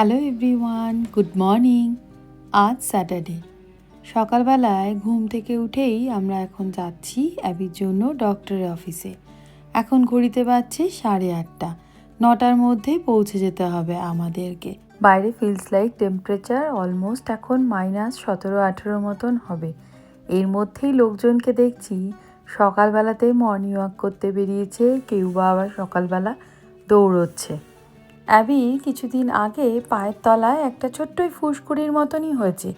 Hello everyone good morning আজ Saturday সকালবেলায় ঘুম থেকে উঠেই আমরা এখন যাচ্ছি অ্যাবির জন্য ডক্টরের অফিসে এখন ঘড়িতে বাজছে সাড়ে আটটা। নটার মধ্যে পৌঁছে যেতে হবে আমাদেরকে। বাইরে ফিলস লাইক টেম্পারেচার অলমোস্ট এখন মাইনাস সতেরো, আঠেরো মতন হবে। এর মধ্যেই লোকজনকে দেখছি সকালবেলাতে মর্নিং ওয়াক করতে বেরিয়েছে। কেউ বা আবার সকালবেলা দৌড়চ্ছে। অ্যাবি কিছুদিন আগে পায়ের তলায় একটা ছোট্টই ফুসকুড়ির মতনই হয়েছে।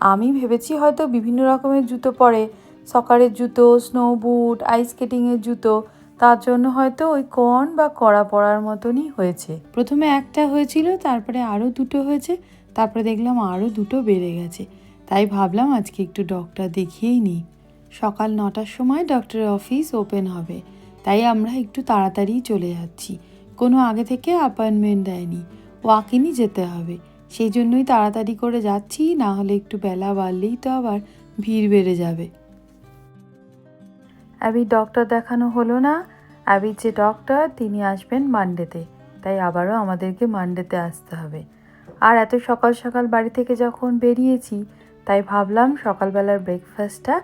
আমি ভেবেছি হয়তো বিভিন্ন রকমের জুতো পরে, সকারের জুতো স্নো বুট আইস স্কেটিংয়ের জুতো, তার জন্য হয়তো ওই কর্ন বা কড়া পড়ার মতনই হয়েছে। প্রথমে একটা হয়েছিল, তারপরে আরও দুটো হয়েছে, তারপরে দেখলাম আরও দুটো বেড়ে গেছে। তাই ভাবলাম আজকে একটু ডক্টর দেখিয়েই নিই। সকাল নটার সময় ডক্টরের অফিস ওপেন হবে। তাই আমরা একটু তাড়াতাড়ি চলে যাচ্ছি। কোনো আগে থেকে অ্যাপয়েন্টমেন্ট দেয়নি। ওয়াকিনই যেতে হবে। সেই জন্যই তাড়াতাড়ি করে যাচ্ছি, না হলে একটু বেলা বাড়লেই তো আবার ভিড় বেড়ে যাবে। অ্যাবির ডক্টর দেখানো হলো না। অ্যাবির যে ডক্টর তিনি আসবেন মানডেতে তাই আবারও আমাদেরকে মানডেতে আসতে হবে। আর এত সকাল সকাল বাড়ি থেকে যখন বেরিয়েছি, তাই ভাবলাম সকালবেলার ব্রেকফাস্টটা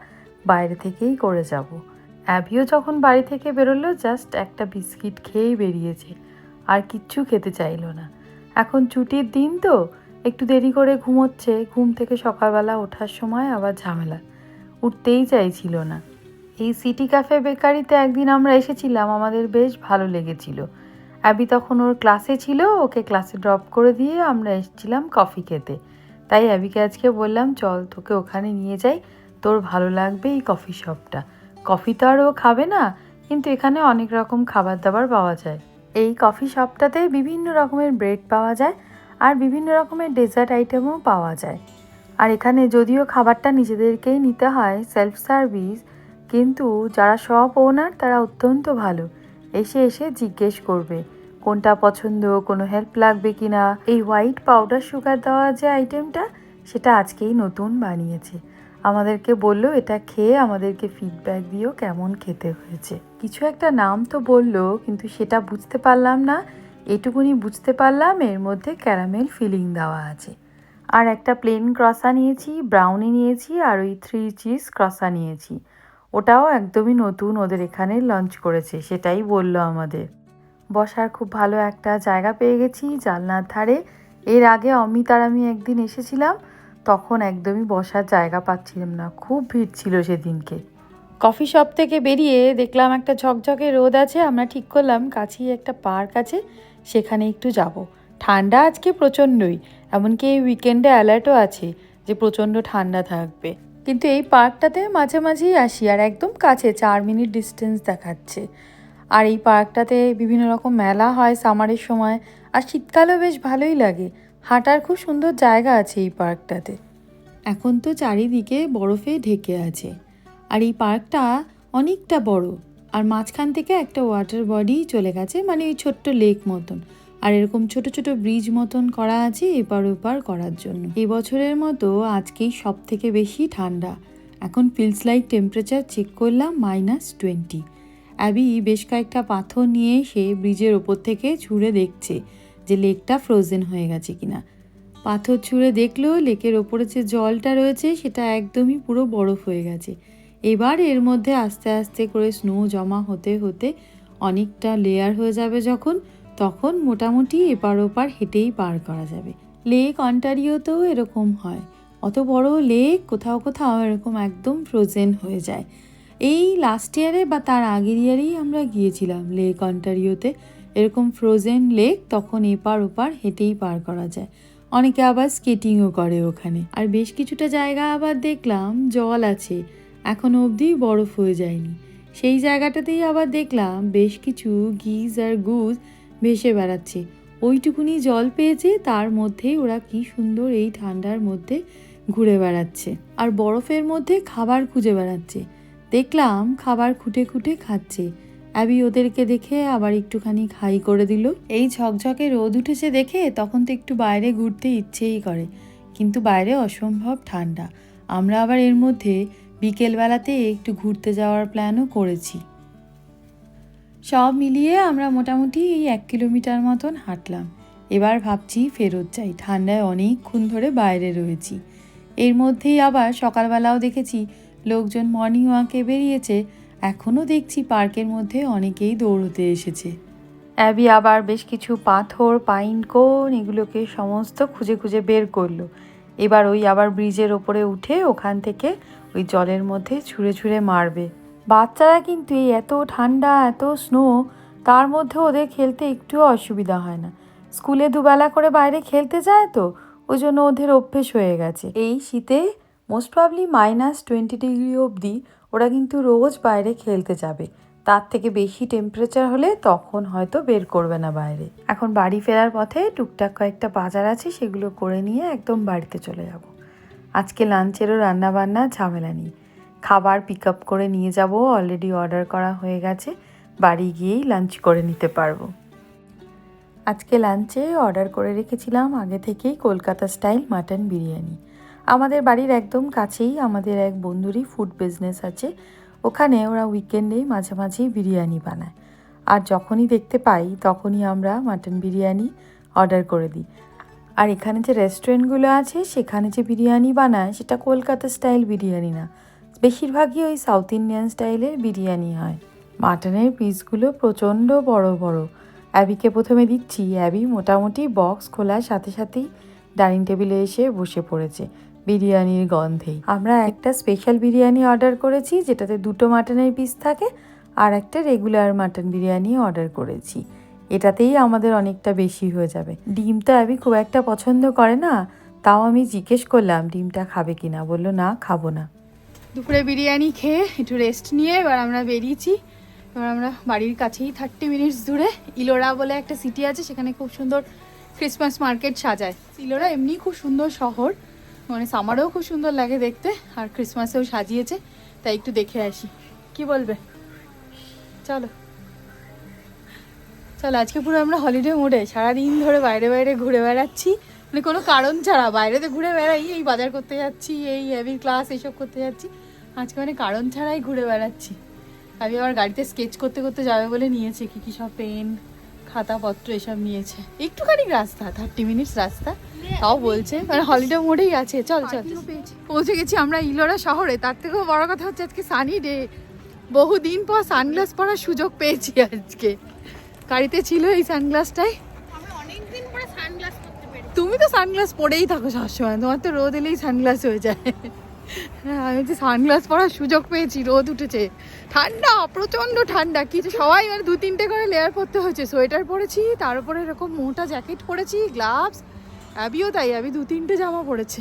বাইরে থেকেই করে যাব। অ্যাবিও যখন বাড়ি থেকে বেরোলো জাস্ট একটা বিস্কিট খেয়েই বেরিয়েছে। আর কিচ্ছু খেতে চাইলো না। এখন ছুটির দিন তো, একটু দেরি করে ঘুমোচ্ছে, ঘুম থেকে সকালবেলা ওঠার সময় আবার ঝামেলা। উঠতেই চাইছিল না। এই সিটি ক্যাফে বেকারিতে একদিন আমরা এসেছিলাম, আমাদের বেশ ভালো লেগেছিল। অ্যাবি তখন ওর ক্লাসে ছিল, ওকে ক্লাসে ড্রপ করে দিয়ে আমরা এসেছিলাম কফি খেতে। তাই অ্যাবিকে আজকে বললাম, চল তোকে ওখানে নিয়ে যাই, তোর ভালো লাগবে এই কফি শপটা। কফি তো আর ও খাবে না, কিন্তু এখানে অনেক রকম খাবার দাবার পাওয়া যায়। এই কফি শপটাতে বিভিন্ন রকমের ব্রেড পাওয়া যায় আর বিভিন্ন রকমের ডেজার্ট আইটেমও পাওয়া যায়। আর এখানে যদিও খাবারটা নিজেদেরকেই নিতে হয় সেলফ সার্ভিস কিন্তু যারা শপ ওনার তারা অত্যন্ত ভালো। এসে এসে জিজ্ঞেস করবে, কোনটা পছন্দ, কোনো হেল্প লাগবে কি না এই হোয়াইট পাউডার সুগার দেওয়া যে আইটেমটা সেটা আজকেই নতুন বানিয়েছে। আমাদেরকে বলল, এটা খেয়ে আমাদেরকে ফিডব্যাক দিও কেমন খেতে হয়েছে। কিছু একটা নাম তো বলল, কিন্তু সেটা বুঝতে পারলাম না। এটুকুনি বুঝতে পারলাম, এর মধ্যে ক্যারামেল ফিলিং দেওয়া আছে। আর একটা প্লেন ক্রসা নিয়েছি ব্রাউনি নিয়েছি, আর ওই থ্রি চিজ ক্রসা নিয়েছি। ওটাও একদমই নতুন, ওদের এখানে লঞ্চ করেছে, সেটাই বলল আমাদের। বসার খুব ভালো একটা জায়গা পেয়ে গেছি জানলার ধারে। এর আগে অমিত আর আমি একদিন এসেছিলাম তখন একদমই বসার জায়গা পাচ্ছিলাম না। খুব ভিড় ছিল সেদিনকে। কফি শপ থেকে বেরিয়ে দেখলাম একটা ঝকঝকে রোদ আছে, আমরা ঠিক করলাম কাছেই একটা পার্ক আছে, সেখানে একটু যাব। ঠান্ডা আজকে প্রচণ্ডই, এমনকি এই উইকেন্ডে অ্যালার্টও আছে যে প্রচণ্ড ঠান্ডা থাকবে। কিন্তু এই পার্কটাতে মাঝে মাঝেই আসি আর একদম কাছে, চার মিনিট ডিস্টেন্স দেখাচ্ছে। আর এই পার্কটাতে বিভিন্ন রকম মেলা হয় সামারের সময়, আর শীতকালেও বেশ ভালোই লাগে। হাঁটার খুব সুন্দর জায়গা আছে এই পার্কটাতে। এখন তো চারিদিকে বরফে ঢেকে আছে। আর এই পার্কটা অনেকটা বড়। আর মাঝখান থেকে একটা ওয়াটার বডি চলে গেছে মানে ওই ছোট্ট লেক মতন। আর এরকম ছোট ছোট ব্রিজ মতন করা আছে এপার ওপার করার জন্য। এই বছরের মতো আজকেই সব থেকে বেশি ঠান্ডা। এখন ফিলস লাইক টেম্পারেচার চেক করলাম মাইনাস টোয়েন্টি অ্যাবি বেশ কয়েকটা পাথর নিয়ে এসে ব্রিজের ওপর থেকে ছুঁড়ে দেখছে। যে লেকটা ফ্রোজেন হয়ে গেছে কিনা। পাথর ছুঁড়ে দেখল লেকের ওপরে যে জলটা রয়েছে সেটা একদমই পুরো বরফ হয়ে গেছে। এবার এর মধ্যে আস্তে আস্তে করে স্নো জমা হতে হতে অনেকটা লেয়ার হয়ে যাবে যখন, তখন মোটামুটি এপার ওপার হেঁটেই পার করা যাবে। লেক অন্টারিওতেও এরকম হয়। অত বড় লেক কোথাও কোথাও এরকম একদম ফ্রোজেন হয়ে যায়। এই লাস্ট ইয়ারে বা তার আগের ইয়ারেই আমরা গিয়েছিলাম লেক অন্টারিওতে। এরকম ফ্রোজেন লেক তখন এপার ওপার হেঁটেই পার করা যায়। অনেকে আবার স্কেটিংও করে ওখানে। আর বেশ কিছুটা জায়গা আবার দেখলাম জল আছে। এখনও অবধি বরফ হয়ে যায়নি। সেই জায়গাটাতেই আবার দেখলাম বেশ কিছু গিজ আর গুজ ভেসে বেড়াচ্ছে। ওইটুকুনি জল পেয়েছে, তার মধ্যেই ওরা কি সুন্দর এই ঠান্ডার মধ্যে ঘুরে বেড়াচ্ছে। আর বরফের মধ্যে খাবার খুঁজে বেড়াচ্ছে। দেখলাম খাবার খুঁটে খুঁটে খাচ্ছে। অ্যাবি ওদেরকে দেখে আবার একটুখানি খাই করে দিল। এই ঝকঝকে রোদ উঠেছে দেখে তখন তো একটু বাইরে ঘুরতে ইচ্ছেই করে, কিন্তু বাইরে অসম্ভব ঠান্ডা। আমরা আবার এর মধ্যে বিকেলবেলাতে একটু ঘুরতে যাওয়ার প্ল্যানও করেছি। সব মিলিয়ে আমরা মোটামুটি এই এক কিলোমিটার মতন হাঁটলাম। এবার ভাবছি ফেরত যাই, ঠান্ডায় অনেকক্ষণ ধরে বাইরে রয়েছি। এর মধ্যেই আবার সকালবেলাও দেখেছি, লোকজন মর্নিং ওয়াকে বেরিয়েছে এখনও দেখছি পার্কের মধ্যে অনেকেই দৌড়তে এসেছে। অ্যাবি আবার বেশ কিছু পাথর, পাইন কোন এগুলোকে সমস্ত খুঁজে খুঁজে বের করল। এবার ওই আবার ব্রিজের ওপরে উঠে ওখান থেকে ওই জলের মধ্যে ছুঁড়ে ছুঁড়ে মারবে। বাচ্চারা কিন্তু এই এত ঠান্ডা, এত স্নো, তার মধ্যে ওদের খেলতে একটুও অসুবিধা হয় না। স্কুলে দুবেলা করে বাইরে খেলতে যায় তো, ওই জন্য ওদের অভ্যেস হয়ে গেছে। এই শীতে most probably minus twenty degree অবধি ওরা কিন্তু রোজ বাইরে খেলতে যাবে। তার থেকে বেশি টেম্পারেচার হলে তখন হয়তো বের করবে না বাইরে। এখন বাড়ি ফেরার পথে টুকটাক কয়েকটা বাজার আছে, সেগুলো করে নিয়ে একদম বাড়িতে চলে যাব। আজকে লাঞ্চেরও রান্নাবান্না, ঝামেলা নেই। খাবার পিক আপ করে নিয়ে যাব অলরেডি অর্ডার করা হয়ে গেছে। বাড়ি গিয়েই লাঞ্চ করে নিতে পারব। আজকে লাঞ্চে অর্ডার করে রেখেছিলাম আগে থেকেই কলকাতা স্টাইল মাটন বিরিয়ানি। আমাদের বাড়ির একদম কাছেই আমাদের এক বন্ধুরই ফুড বিজনেস আছে। ওখানে ওরা উইকেন্ডেই মাঝে মাঝেই বিরিয়ানি বানায়। আর যখনই দেখতে পাই, তখনই আমরা মাটন বিরিয়ানি অর্ডার করে দিই। আর এখানে যে রেস্টুরেন্টগুলো আছে, সেখানে যে বিরিয়ানি বানায়, সেটা কলকাতা স্টাইল বিরিয়ানি না। বেশিরভাগই ওই সাউথ ইন্ডিয়ান স্টাইলের বিরিয়ানি হয়। মাটনের পিসগুলো প্রচণ্ড বড় বড়। অ্যাবিকে প্রথমে দিচ্ছি। অ্যাবি মোটামুটি বক্স খোলার সাথে সাথেই ডাইনিং টেবিলে এসে বসে পড়েছে। বিরিয়ানির গন্ধেই। আমরা একটা স্পেশাল বিরিয়ানি অর্ডার করেছি, যেটাতে দুটো মাটনের পিস থাকে, আর একটা রেগুলার মাটন বিরিয়ানি অর্ডার করেছি। এটাতেই আমাদের অনেকটা বেশি হয়ে যাবে। ডিম তো অ্যাবি খুব একটা পছন্দ করে না, তাও আমি জিজ্ঞেস করলাম, ডিমটা খাবে কিনা? বলল, না, খাব না। দুপুরে বিরিয়ানি খেয়ে একটু রেস্ট নিয়ে এবার আমরা বেরিয়েছি। এবার আমরা বাড়ির কাছেই থার্টি মিনিটস দূরে, ইলোরা বলে একটা সিটি আছে, সেখানে খুব সুন্দর ক্রিসমাস মার্কেট সাজায়। ইলোরা এমনি খুব সুন্দর শহর মানে সামারেও খুব সুন্দর লাগে দেখতে, আর ক্রিসমাসেও সাজিয়েছে, তাই একটু দেখে আসি। কি বলবে? চলো। চলো, আজকে পুরো আমরা হলিডে মোডে সারাদিন ধরে বাইরে বাইরে ঘুরে বেড়াচ্ছি। মানে কোনো কারণ ছাড়া বাইরে তো ঘুরে বেড়াই, এই বাজার করতে যাচ্ছি, এই হেভি ক্লাস এইসব করতে যাচ্ছি। আজকে মানে কারণ ছাড়াই ঘুরে বেড়াচ্ছি। আমি আবার গাড়িতে স্কেচ করতে করতে যাবে বলে নিয়েছে, কি কি সব পেন, খাতাপত্র এসব নিয়েছে। একটুখানি রাস্তা থার্টি মিনিটস রাস্তা। তাও বলছে মানে হলিডে মোডেই আছে। চল চল। পৌঁছে গেছি আমরা ইলোরা শহরে। তার থেকেও বড় কথা হচ্ছে আজকে সানি ডে বহুদিন পর সানগ্লাস পরার সুযোগ পেয়েছি আজকে। গাড়িতে ছিল এই সানগ্লাসটাই তুমি তো সানগ্লাস পরেই থাকো সবসময়। তোমার তো রোদ এলেই সানগ্লাস হয়ে যায়। হ্যাঁ আমি তো সানগ্লাস পরার সুযোগ পেয়েছি রোদ উঠেছে। ঠান্ডা প্রচণ্ড ঠান্ডা। কিছু সবাই মানে দু তিনটে করে লেয়ার পরতে হয়েছে। সোয়েটার পরেছি তার উপরে এরকম মোটা জ্যাকেট পরেছি গ্লাভস অ্যাবিও তাই আমি দু তিনটে জামা পরেছে।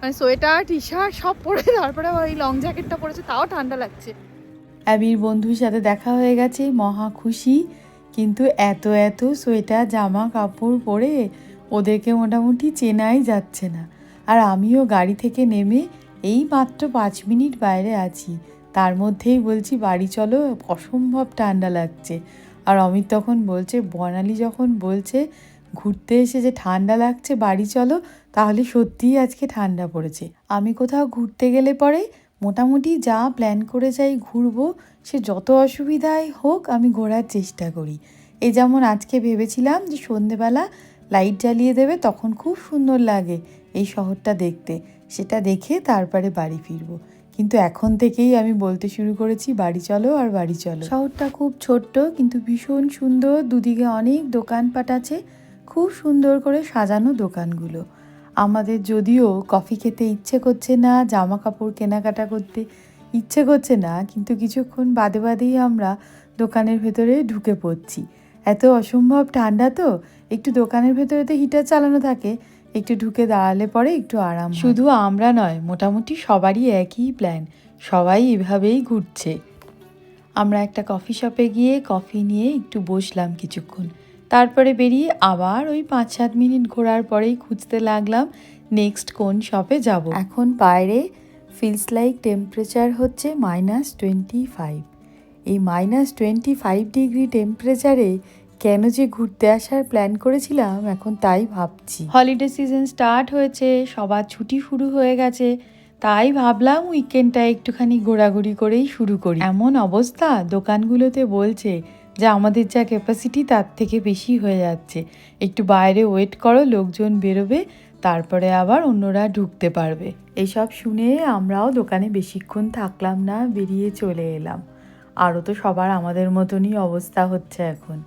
মানে সোয়েটার টি শার্ট সব পরে তারপরে আবার এই লং জ্যাকেটটা পরেছে, তাও ঠান্ডা লাগছে। অ্যাবির বন্ধুর সাথে দেখা হয়ে গেছে, মহা খুশি। কিন্তু এত এত সোয়েটার, জামা, কাপড় পরে ওদেরকে মোটামুটি চেনাই যাচ্ছে না। আর আমিও গাড়ি থেকে নেমে এই মাত্র পাঁচ মিনিট বাইরে আছি। তার মধ্যেই বলছি, বাড়ি চলো, অসম্ভব ঠান্ডা লাগছে। আর অমিত তখন বলছে, বর্ণালী যখন বলছে ঘুরতে এসে যে ঠান্ডা লাগছে, বাড়ি চলো, তাহলে সত্যিই আজকে ঠান্ডা পড়েছে। আমি কোথাও ঘুরতে গেলে পরে মোটামুটি যা প্ল্যান করে যাই ঘুরবো, সে যত অসুবিধাই হোক আমি ঘোরার চেষ্টা করি। এই যেমন আজকে ভেবেছিলাম যে সন্ধেবেলা লাইট জ্বালিয়ে দেবে, তখন খুব সুন্দর লাগে এই শহরটা দেখতে। সেটা দেখে তারপরে বাড়ি ফিরবো। কিন্তু এখন থেকেই আমি বলতে শুরু করেছি, বাড়ি চলো আর বাড়ি চলো। শহরটা খুব ছোট্ট, কিন্তু ভীষণ সুন্দর। দুদিকে অনেক দোকানপাট আছে। খুব সুন্দর করে সাজানো দোকানগুলো। আমাদের যদিও কফি খেতে ইচ্ছে করছে না জামা কাপড় কেনাকাটা করতে ইচ্ছে করছে না, কিন্তু কিছুক্ষণ বাদে বাদেই আমরা দোকানের ভেতরে ঢুকে পড়ছি। এত অসম্ভব ঠান্ডা তো, একটু দোকানের ভেতরে তো হিটার চালানো থাকে, একটু ঢুকে দাঁড়ালে পরে একটু আরাম শুধু আমরা নয়, মোটামুটি সবারই একই প্ল্যান সবাই এভাবেই ঘুরছে। আমরা একটা কফি শপে গিয়ে কফি নিয়ে একটু বসলাম কিছুক্ষণ। তারপরে বেরিয়ে আবার ওই পাঁচ সাত মিনিট ঘোরার পরেই খুঁজতে লাগলাম নেক্সট কোন শপে যাব। এখন বাইরে ফিলস লাইক টেম্পারেচার হচ্ছে মাইনাস টোয়েন্টি ফাইভ এই মাইনাস টোয়েন্টি ফাইভ ডিগ্রি টেম্পারেচারে কেন যে ঘুরতে আসার প্ল্যান করেছিলাম, এখন তাই ভাবছি। হলিডে সিজন স্টার্ট হয়েছে, সবার ছুটি শুরু হয়ে গেছে, তাই ভাবলাম উইকেন্ডটা একটুখানি ঘোরাঘুরি করেই শুরু করি। এমন অবস্থা, দোকানগুলোতে বলছে যে আমাদের যা ক্যাপাসিটি তার থেকে বেশি হয়ে যাচ্ছে। একটু বাইরে ওয়েট করো, লোকজন বেরোবে, তারপরে আবার অন্যরা ঢুকতে পারবে। এইসব শুনে আমরাও দোকানে বেশিক্ষণ থাকলাম না, বেরিয়ে চলে এলাম। আরও তো সবার আমাদের মতনই অবস্থা হচ্ছে এখন।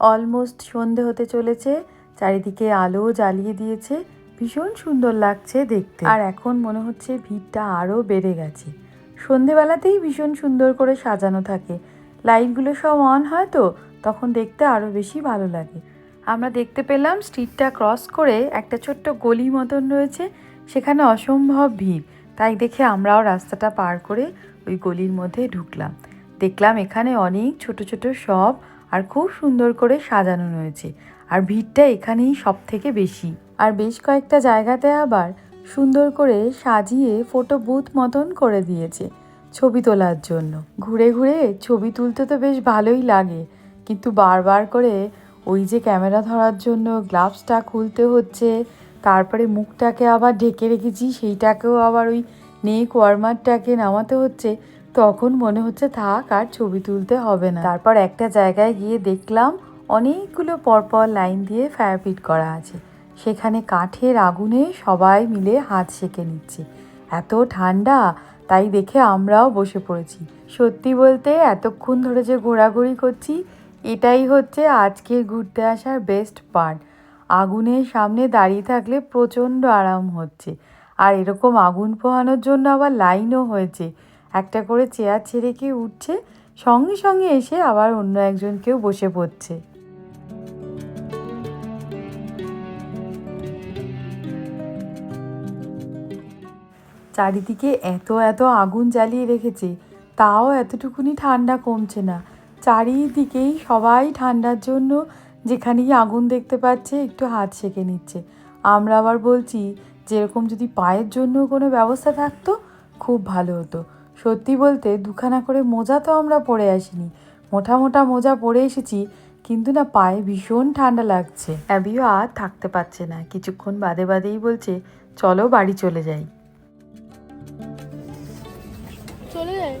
অলমোস্ট সন্ধে হতে চলেছে, চারিদিকে আলো জ্বালিয়ে দিয়েছে, ভীষণ সুন্দর লাগছে দেখতে। আর এখন মনে হচ্ছে ভিড়টা আরও বেড়ে গেছে। সন্ধেবেলাতেই ভীষণ সুন্দর করে সাজানো থাকে। লাইটগুলো সব অন হয় তো, তখন দেখতে আরও বেশি ভালো লাগে। আমরা দেখতে পেলাম স্ট্রিটটা ক্রস করে একটা ছোট্ট গলি মতন রয়েছে, সেখানে অসম্ভব ভিড়। তাই দেখে আমরাও রাস্তাটা পার করে ওই গলির মধ্যে ঢুকলাম। দেখলাম এখানে অনেক ছোট ছোট শপ আর খুব সুন্দর করে সাজানো রয়েছে। আর ভিড়টা এখানেই সব থেকে বেশি। আর বেশ কয়েকটা জায়গাতে আবার সুন্দর করে সাজিয়ে ফটো বুথ মতন করে দিয়েছে। ছবি তোলার জন্য। ঘুরে ঘুরে ছবি তুলতে তো বেশ ভালোই লাগে, কিন্তু বারবার করে ওই যে ক্যামেরা ধরার জন্য গ্লাভসটা খুলতে হচ্ছে, তারপরে মুখটাকে আবার ঢেকে রেখেছি, সেইটাকেও আবার ওই নেক ওয়ার্মারটাকে নামাতে হচ্ছে, তখন মনে হচ্ছে থাক আর ছবি তুলতে হবে না। তারপর একটা জায়গায় গিয়ে দেখলাম অনেকগুলো পরপর লাইন দিয়ে ফায়ার পিট করা আছে, সেখানে কাঠের আগুনে সবাই মিলে হাত সেঁকে নিচ্ছে। এত ঠান্ডা তাই দেখে আমরাও বসে পড়েছি। সত্যি বলতে এতক্ষণ ধরে যে ঘোরাঘুরি করছি, এটাই হচ্ছে আজকে ঘুরতে আসার বেস্ট পার্ট আগুনের সামনে দাঁড়িয়ে থাকলে প্রচণ্ড আরাম হচ্ছে। আর এরকম আগুন পোহানোর জন্য আবার লাইনও হয়েছে। একটা করে চেয়ার ছেড়ে কেউ উঠছে, সঙ্গে সঙ্গে এসে আবার অন্য একজন কেউ বসে পড়ছে। চারিদিকে এত এত আগুন জ্বালিয়ে রেখেছে, তাও এতটুকুনি ঠান্ডা কমছে না। চারিদিকেই সবাই ঠান্ডার জন্য যেখানেই আগুন দেখতে পাচ্ছে, একটু হাত সেঁকে নিচ্ছে। আমরা আবার বলছি, যেরকম যদি পায়ের জন্য কোনো ব্যবস্থা থাকতো, খুব ভালো হতো। সত্যি বলতে দুখানা করে মোজা তো আমরা পরে আসিনি। মোটা মোটা মোজা পরে এসেছি, কিন্তু না পায়ে ভীষণ ঠান্ডা লাগছে। অ্যাবিও আর থাকতে পারছে না। কিছুক্ষণ বাদে বাদেই বলছে, চলো বাড়ি চলে যাই। চলে যায়?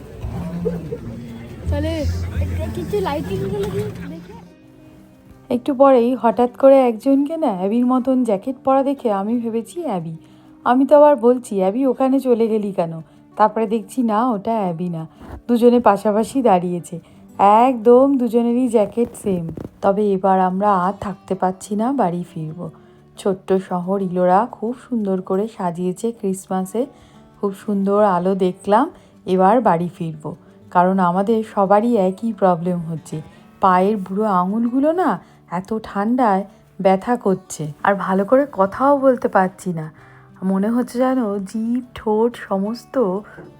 তাহলে কিছু লাইটিং একটু পরেই হঠাৎ করে একজনকে না অ্যাবির মতন জ্যাকেট পরা দেখে আমি ভেবেছি অ্যাবি। আমি তো আবার বলছি, অ্যাবি, ওখানে চলে গেলি কেন? তারপরে দেখছি, না, ওটা অ্যাবি না। দুজনে পাশাপাশি দাঁড়িয়েছে। একদম দুজনেরই জ্যাকেট সেম তবে এবার আমরা আর থাকতে পারছি না বাড়ি ফিরবো। ছোট্ট শহর ইলোরা খুব সুন্দর করে সাজিয়েছে ক্রিসমাসে খুব সুন্দর আলো দেখলাম। এবার বাড়ি ফিরবো। কারণ আমাদের সবারই একই প্রবলেম হচ্ছে। পায়ের বুড়ো আঙুলগুলো না এত ঠান্ডায় ব্যথা করছে। আর ভালো করে কথাও বলতে পারছি না। মনে হচ্ছে যেন জিভ, ঠোঁট সমস্ত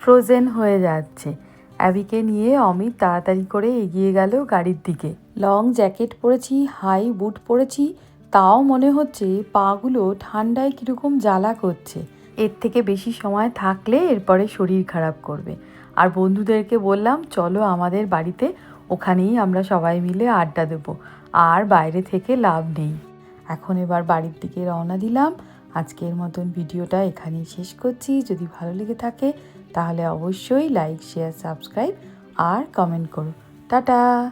ফ্রোজেন হয়ে যাচ্ছে। অ্যাবিকে নিয়ে অমিত তাড়াতাড়ি করে এগিয়ে গেল গাড়ির দিকে। লং জ্যাকেট পরেছি, হাই বুট পরেছি, তাও মনে হচ্ছে পাগুলো ঠান্ডায় কীরকম জ্বালা করছে। এর থেকে বেশি সময় থাকলে এরপরে শরীর খারাপ করবে। আর বন্ধুদেরকে বললাম, চলো আমাদের বাড়িতে ওখানেই আমরা সবাই মিলে আড্ডা দেবো। আর বাইরে থেকে লাভ নেই। এখন এবার বাড়ির দিকে রওনা দিলাম। আজকের মতন ভিডিওটা এখানেই শেষ করছি। যদি ভালো লেগে থাকে, তাহলে অবশ্যই লাইক, শেয়ার, সাবস্ক্রাইব আর কমেন্ট করো। টাটা!